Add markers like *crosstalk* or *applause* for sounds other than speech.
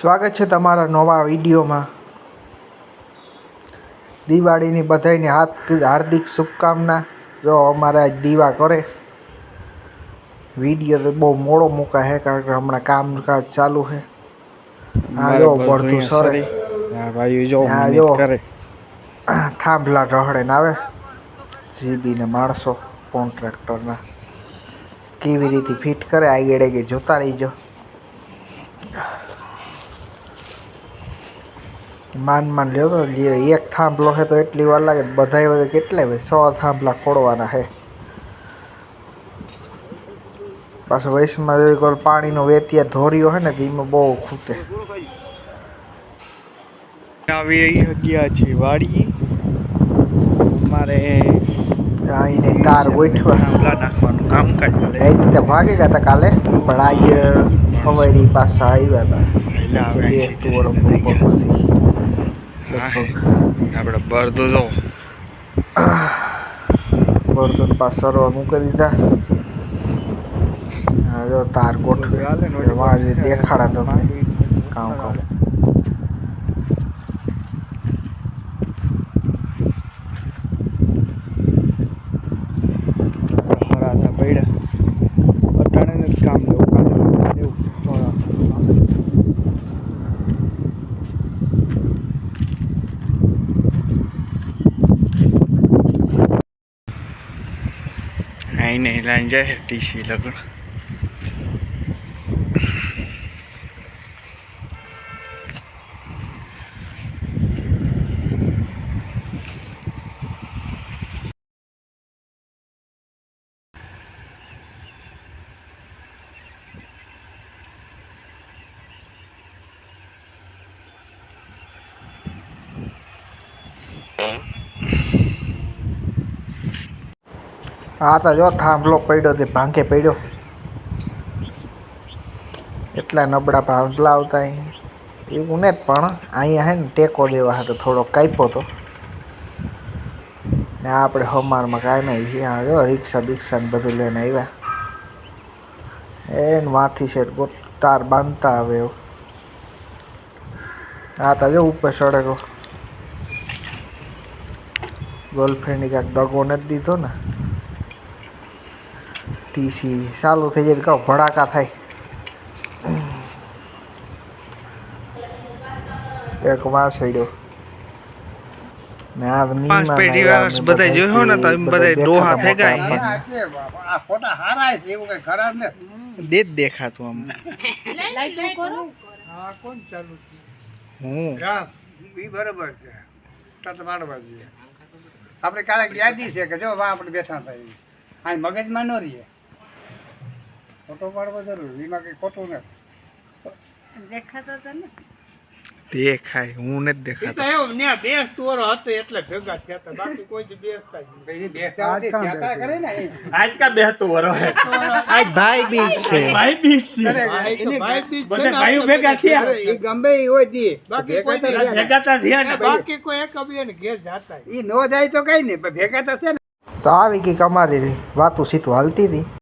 સ્વાગત છે તમારા નવા વિડીયોમાં. દિવાળીની બધાયને હાથ હાર્દિક શુભકામના. જો અમારે દીવા કરે. વીડિયો તો બહુ મોડો મૂકા છે કારણ કે હમણાં કામકાજ ચાલુ છે હા જો પડતું સરે. હા ભાઈ જો હા, જો. કરે. થાંભલા રહડે ને આવે જીબી ને માણસો કોન્ટ્રાક્ટરના. કેવી રીતે ફિટ કરે આગળ કે જોતા રહીજો. માન માન લ્યો તો જે એક થાંભલો છે તો એટલી વાર લાગે બધાય બધે કેટલાય ભાઈ સો થાંભલા ખોડવાના છે પાછો વૈશમાં જોઈ કોલ પાણીનો વેતિયા ધોર્યો છે ને તો એમાં બહુ ખૂટે આવી ગયા છે વાડી અમારે આઈને તાર ગોઠવા થાંભલા નાખવાનું કામ કાજ એ રીતે ભાગી ગયા હતા કાલે પણ આજે હવારી પાછા આવ્યા હતા એટલે હવે બે અહીંથી ટુવર થઈ ઉપર ગયા. પછી હા, લગભગ આપણે બરદો જો. *coughs* મૂકી દીધા. જો તાર ગોઠવે. દેખાડા તમે કામ કામ હરાતા પડ્યા અટાણે જ કામ દેવું કામ દેવું થોડા આઈ નહીં લાઈન જાય ટીસી લગન હા, તો જો, થાંભલો પડ્યો તે ભાંગે પડ્યો. એટલા નબળા ભાંભલા આવતા એવું ને પણ, અહીંયા હે ને ટેકો દેવા હતો થોડો કાપ્યો તો. ને આપણે હમારમાં કાંઈ નહીં ત્યાં જો, રિક્ષા બિક્ષા ને બધું લઈને આવ્યા. એને માથી છે તાર બાંધતા આવે એવું. હા, તો જો, ઉપર સડકો ગર્લફ્રેન્ડની કાંઈક દગો નથી દીધો ને. ટીસી ચાલુ થઈ જાય કહો ભડાકા થાય. એક વાસડ્યો હેડ્યો. આ પાંચ પેઢી વાળા બધા જોયો ને તો એમ બધા ડોહા થઈ ગયા. આ ફોટા હારા છે એવું કઈ ખરાબ ને? દે દેખાતું આમ. હા કોણ ચાલુ હું બરાબર છે. તત પાડવા જોઈએ. આપણે ક્યારેક યાદી છે કે જો વા આપણે બેઠા થાય. આ મગજમાં ન રહીએ. ફોટો પાડવો જરૂરી એમાં કઈ ખોટું નથી. દેખાય હું નથી દેખાતો. એવું ને બેસ તોરો હતો એટલે ભેગા થયા હતા બાકી કોઈ જ બેસતા જ બેસતા કરે ને એ. બે કા બેહતું આજ ભાઈ બીજ છે. ભાઈ બીજ છે. અરે, એને બધા ભાઈઓ ભેગા થયા. અરે, ગમે ઈ હોય દી. બાકી કોઈ તો ભેગા તા થયા ને બાકી કોઈ એક અભિયાન ઘેર જાતા ઈ નો જાય તો કઈ નહીં પણ ભેગા તો છે ને. તો આવી ગઈ અમારી વાતું સીતું હાલતી હતી.